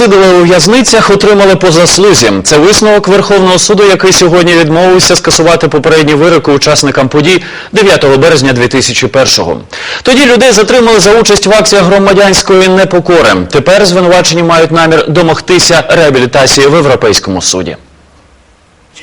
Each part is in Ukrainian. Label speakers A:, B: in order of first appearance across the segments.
A: сиділи у в'язницях, отримали по заслузі. Це висновок Верховного суду, який сьогодні відмовився скасувати попередні вироки учасникам подій 9 березня 2001-го. Тоді людей затримали за участь в акціях громадянської непокори. Тепер звинувачені мають намір домогтися реабілітації в Європейському суді.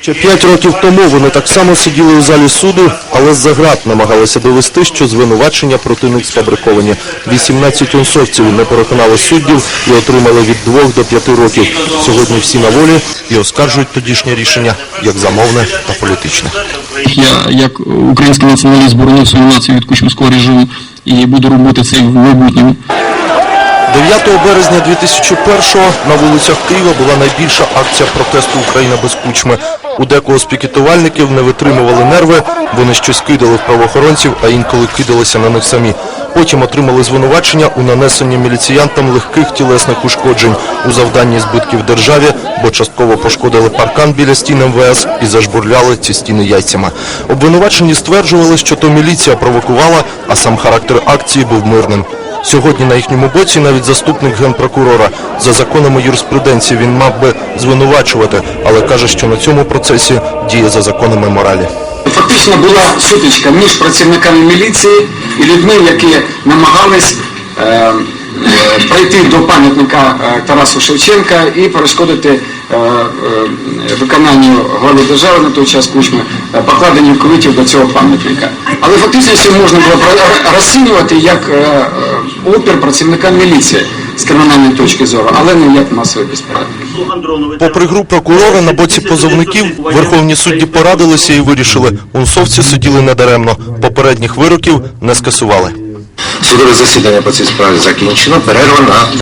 B: Ще п'ять років тому вони так само сиділи у залі суду, але з-за град намагалися довести, що звинувачення проти них сфабриковані. 18 унсовців не переконали суддів і отримали від двох до п'яти років. Сьогодні всі на волі і оскаржують тодішнє рішення як замовне та політичне.
C: Я як український націоналіст боронив свою націю від кучмівського режиму і буду робити це в майбутньому.
B: 9 березня 2001-го на вулицях Києва була найбільша акція протесту Україна без кучми. У декого з пікетувальників не витримували нерви, вони щось кидали в правоохоронців, а інколи кидалися на них самі. Потім отримали звинувачення у нанесенні міліціянтам легких тілесних ушкоджень у завданні збитків державі, бо частково пошкодили паркан біля стін МВС і зажбурляли ці стіни яйцями. Обвинувачені стверджували, що то міліція провокувала, а сам характер акції був мирним. Сьогодні на їхньому боці навіть заступник генпрокурора. За законами юриспруденції він мав би звинувачувати, але каже, що на цьому процесі діє за законами моралі.
D: Фактично була сутичка між працівниками міліції і людьми, які намагались е, е, прийти до пам'ятника е, Тарасу Шевченка і перешкодити е, е, виконанню глави держави на той час Кучми е, покладенню квитів до цього пам'ятника. Але фактично це можна було розцінювати як е, е, опір працівникам міліції з кримінальної точки зору, але не як масової безпеки.
B: Попри гру прокурора на боці позовників, верховні судді порадилися і вирішили, унсовці сиділи недаремно. Попередніх вироків не скасували.
E: Судове засідання по цій справі закінчено. Перерва на